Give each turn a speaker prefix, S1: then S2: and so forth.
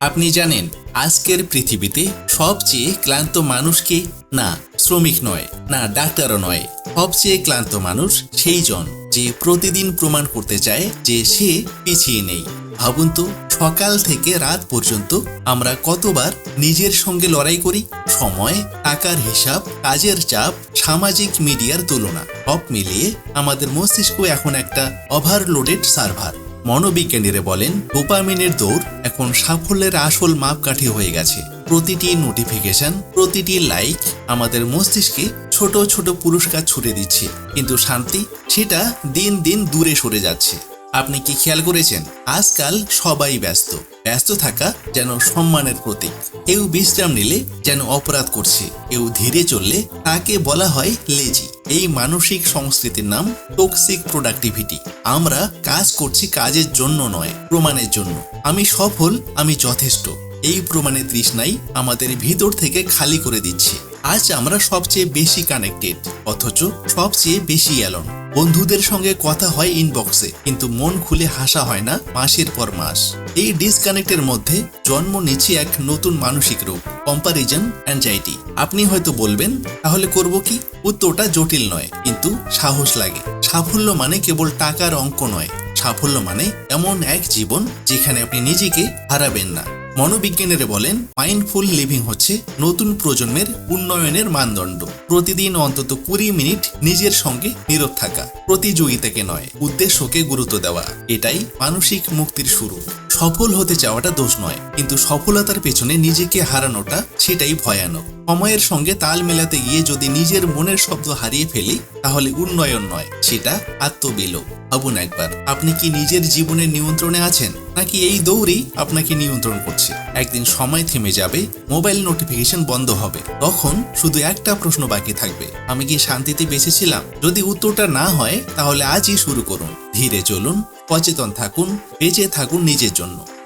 S1: আপনি জানেন, আজকের পৃথিবীতে সবচেয়ে ক্লান্ত মানুষকে না, শ্রমিক নয়, না, ডাক্তারও নয়। সবচেয়ে ক্লান্ত মানুষ সেই জন যে প্রতিদিন প্রমাণ করতে চায় যে সে পিছিয়ে নেই। ভাবুন তো, সকাল থেকে রাত পর্যন্ত আমরা কতবার নিজের সঙ্গে লড়াই করি? সময়, টাকার হিসাব, কাজের চাপ, সামাজিক মিডিয়ার তুলনা, সব মিলিয়ে আমাদের মস্তিষ্ক এখন একটা ওভারলোডেড সার্ভার মনোবিজ্ঞানীরা বলেন, ডোপামিনের দৌড় এখন সাফল্যের আসল মাপকাঠি হয়ে গেছে। প্রতিটি নোটিফিকেশন, প্রতিটি লাইক আমাদের মস্তিষ্কে ছোট ছোট পুরস্কার ছুড়ে দিচ্ছে। কিন্তু শান্তি, সেটা দিন দিন দূরে সরে যাচ্ছে। আপনি কি খেয়াল করেছেন? আজকাল সবাই ব্যস্ত। ব্যস্ত থাকা যেন সম্মানের প্রতীক। কেউ বিশ্রাম নিলে যেন অপরাধ করছে। কেউ ধীরে চললে তাকে বলা হয় লেজি। এই মানসিক সংস্কৃতির নাম টক্সিক প্রোডাক্টিভিটি আমরা কাজ করছি কাজের জন্য নয়, প্রমাণের জন্য। আমি সফল, আমি যথেষ্ট। এই প্রমাণের তৃষ্ণাই আমাদের ভিতর থেকে খালি করে দিচ্ছে। আজ আমরা সবচেয়ে বেশি কানেক্টেড অথচ সবচেয়ে বেশি অ্যালন বন্ধুদের সঙ্গে কথা হয় ইনবক্সে কিন্তু মন খুলে হাসা হয় না মাসের পর মাস। এই ডিসকানেক্টের মধ্যে জন্ম নিচ্ছে এক নতুন মানসিক রূপ কম্পারিজন অ্যাংজাইটি আপনি হয়তো বলবেন, তাহলে করব কি? উত্তরটা জটিল নয়, কিন্তু সাহস লাগে। সাফল্য মানে কেবল টাকার অঙ্ক নয়। সাফল্য মানে এমন এক জীবন যেখানে আপনি নিজেকে হারাবেন না। মনোবিজ্ঞানীরা বলেন মাইন্ডফুল লিভিং হচ্ছে নতুন প্রজন্মের উন্নয়নের মানদণ্ড। প্রতিদিন অন্তত কুড়ি মিনিট নিজের সঙ্গে নীরব থাকা। প্রতিযোগিতাকে নয়, উদ্দেশ্যকে গুরুত্ব দেওয়া। এটাই মানসিক মুক্তির শুরু। সফল হতে চাওয়াটা দোষ নয়, কিন্তু সফলতার পেছনে নিজেকে হারানোটা সেটাই ভয়ানক। সময়ের সঙ্গে তাল মেলাতে গিয়ে যদি নিজের মনের শব্দ হারিয়ে ফেলি, তাহলে উন্নয়ন নয়, সেটা আত্মবিলোপ। ভাবুন একবার, আপনি কি নিজের জীবনের নিয়ন্ত্রণে আছেন, নাকি এই দৌড়ই আপনাকে নিয়ন্ত্রণ করছে? একদিন সময় থেমে যাবে, মোবাইল নোটিফিকেশন বন্ধ হবে। তখন শুধু একটা প্রশ্ন বাকি থাকবে, আমি কি শান্তিতে বেঁচেছিলাম যদি উত্তরটা না হয়, তাহলে আজই শুরু করুন। ধীরে চলুন সচেতন থাকুন বেঁচে থাকুন নিজের জন্য।